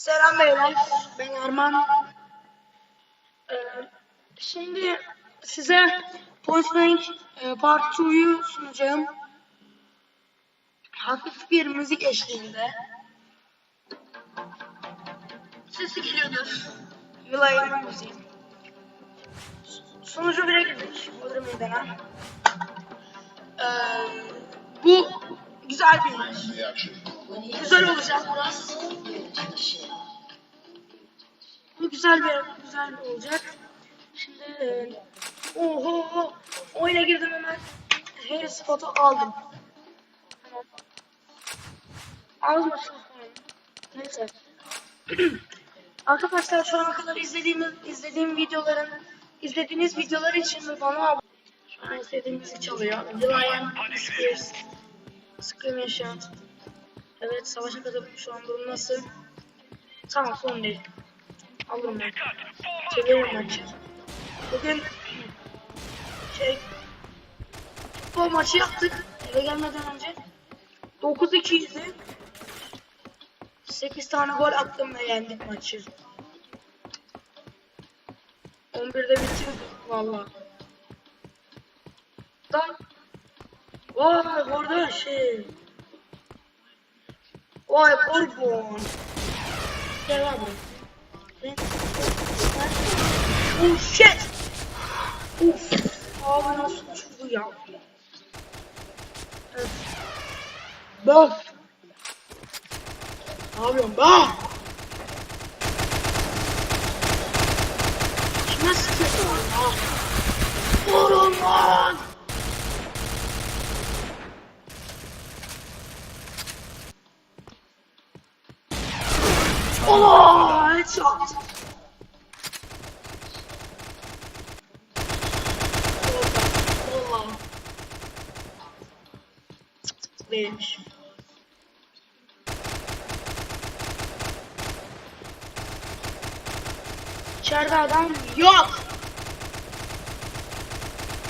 Selam beyler, ben Arman. Ee, şimdi size Point Blank e, Part 2'yu sunacağım. Hafif bir müzik eşliğinde. Sesi geliyordur. Vilayet'in müziği. Sunucu 1'e girdik. Meydan'a. Ee, bu güzel bir Güzel olacak biraz. Bu güzel bir güzel bir olacak. Şimdi e, oho oyuna girdim hemen. Her spotu aldım. Tamam. Almasın. Neyse. Arkadaşlar şu ana kadar izlediğimiz izlediğim videoların izlediğiniz videolar için ve bana şu an istediğimizi çalıyor. Lion Spears Screaming Shout Evet savaşa katılıp şu an durum nasıl? Tamam sorun değil. Alırım ben. Çeviririm maçı. Bugün şey futbol maçı yaptık. Eve gelmeden önce 9-2 idi. 8 tane gol attım ve yendik maçı. 11'de bitirdik valla. Lan. Vay orada şey. Vay Bourbon. Buraya. Ben- Oh shit. Uf. Abi nasıl uçurdu ya. Evet. Bak. Ne yapıyorsun bak. Sıkıyorsun lan? Vurun lan. Oh, headshot. Allah. Değilmiş. İçeride adam yok.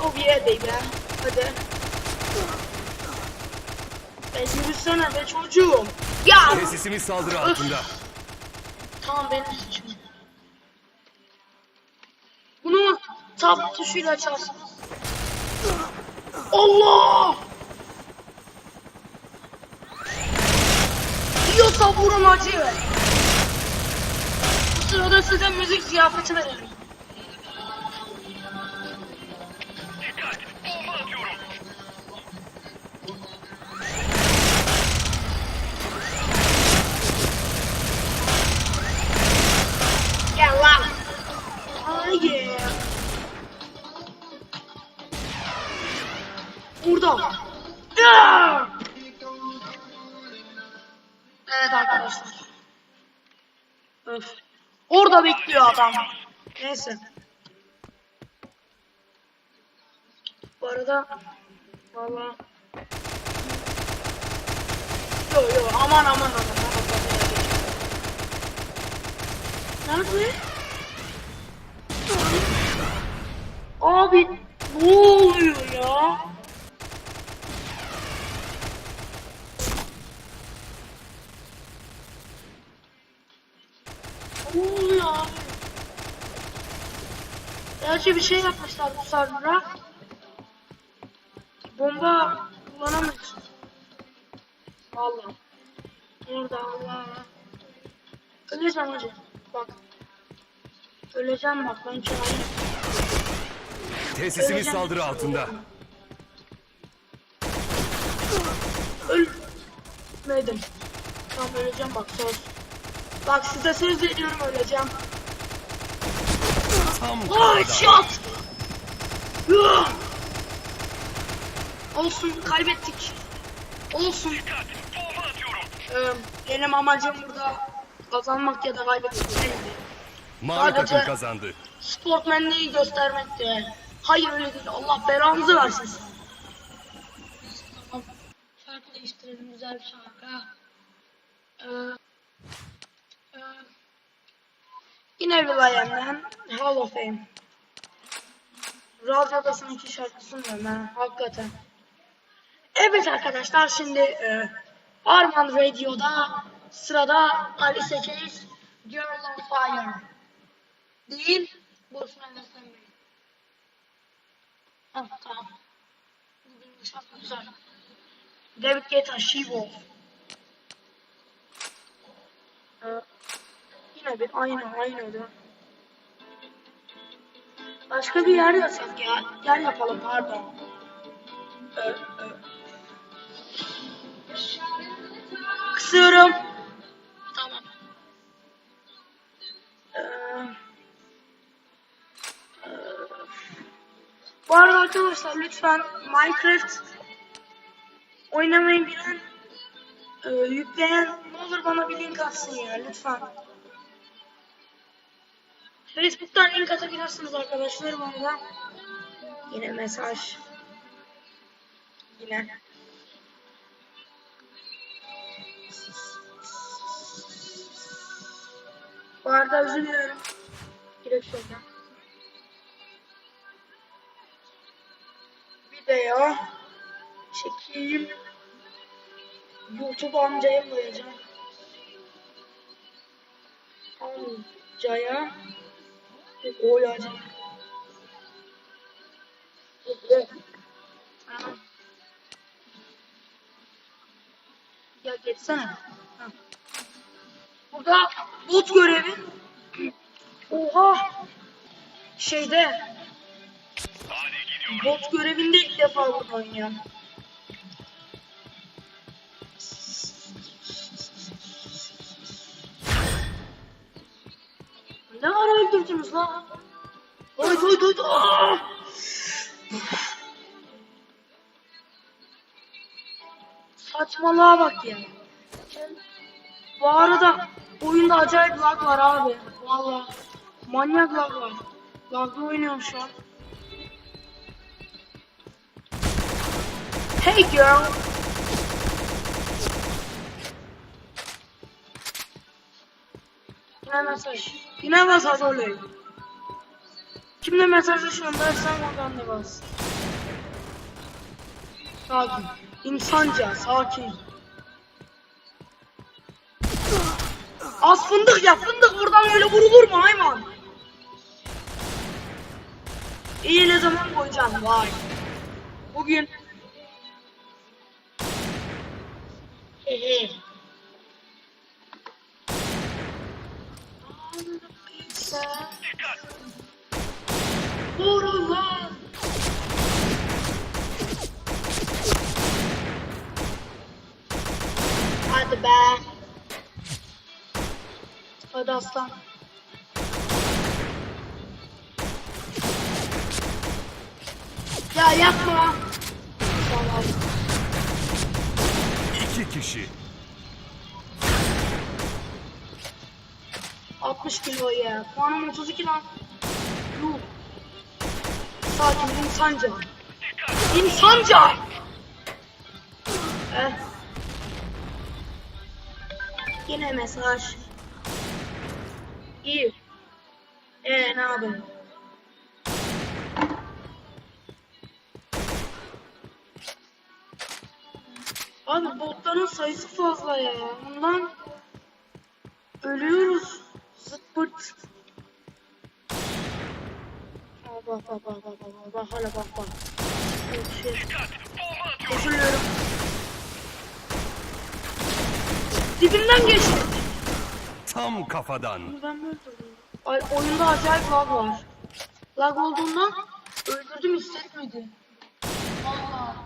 O bir yerdeyim ya. Hadi. Ben yürüsene be çocuğum. Ya. Tesisimiz saldırı altında. Tamam benim suçum. Bunu tab tuşuyla açarsınız. Allah! Yiyorsa vurun acı. Bu sırada size müzik ziyafeti verelim. Burada. Yeah! Evet arkadaşlar. Öf. Orada bekliyor adam. Neyse. Bu arada valla Yo yo aman aman aman. Nerede? Abi ne oluyor ya? Ne oluyor abi? Gerçi bir şey yapmışlar bu server'a. Bomba kullanamıyorsun. Valla. Orada Allah. Öleceğim hacı. Bak. Öleceğim bak ben çağırayım. Tesisimiz saldırı altında. Ölmedim. Tamam öleceğim bak söz. Bak size söz veriyorum öleceğim. Tam shot! Olsun kaybettik. Olsun. Ee, benim amacım burada kazanmak ya da kaybetmek değildi. Mavi Sadece- takım kazandı. Sportmenliği göstermekti. Hayır öyle değil. Allah belanızı versin. Tamam. Şarkı değiştirelim. Güzel bir şarkı. Ee, e, yine Vilayem'den Hall of Fame. Radyo iki şarkı sunuyorum ben. Hakikaten. Evet arkadaşlar şimdi e, Arman Radio'da sırada Ali Sekeyiz Girl on Fire. Değil. Boşuna beslenmeyin. Ha tamam. Bugün dışarı güzel. David Guetta, She-Wolf. Ee, yine bir aynı aynı da. Başka bir yer yapsak ya. Yer yapalım pardon. Ee, e. Kısıyorum. Tamam. Ee, e, bu arada arkadaşlar lütfen Minecraft oynamayı bilen e, yükleyen ne olur bana bir link atsın ya lütfen. Facebook'tan link atabilirsiniz arkadaşlar bana. Yine mesaj. Yine. Bu arada özür diliyorum. Direkt şöyle. Video çekeyim. YouTube amcaya koyacağım. Amcaya koyacağım. Tamam. Ya geçsene. Burada bot görevi. Oha. Şeyde. Bot görevinde ilk defa burada oynuyorum. Ara öldürdünüz lan? Oy oy oy. Saçmalığa bak ya. Bu arada oyunda acayip lag var abi. Valla. Manyak lag var. Lagda oynuyorum şu an. Hey girl. Yine mesaj. Yine mesaj oluyor. Kimle mesajlaşıyorum dersen oradan da bas. Sakin. İnsanca, sakin. Az fındık ya fındık oradan öyle vurulur mu hayvan? İyi ne zaman koyacağım vay. Bugün. Pizza. Vurun lan. Hadi be. Hadi aslan. Ya yapma. Tamam. İki kişi. 60 kilo ya. Puanım 32 lan. Yuh. Sakin insanca. İnsanca. Eh. Yine mesaj. İyi. Ee ne yapayım? Abi botların sayısı fazla ya. Bundan ölüyoruz. Zıt pırt. Aa, bak bak bak bak bak bak bak hala bak bak. Dilerim. Dibimden geçti. Tam kafadan. Bunu ben mi öldürdüm? Ay, oyunda acayip lag var. Lag olduğundan öldürdüm hissetmedi. Allah.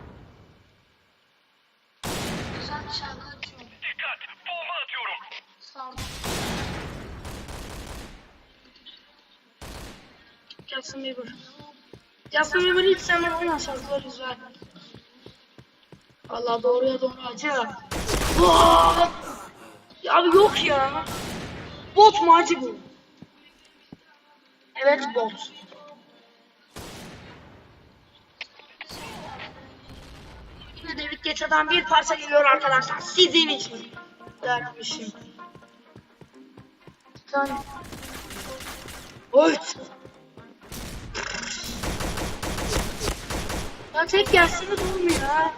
Güzel şarkı açıyorum. Dikkat! Bomba atıyorum. Sardım. Justin Bieber. Justin Bieber hiç sevmem ama şarkılar güzel. Allah doğruya doğru acı. Vaa! Ya abi yok ya. Bot mu acı bu? Evet bot. Yine David Guetta'dan bir parça geliyor arkadaşlar. Sizin için. Dermişim. Sen... Oy! Ya tek gelsene de olmuyor ha.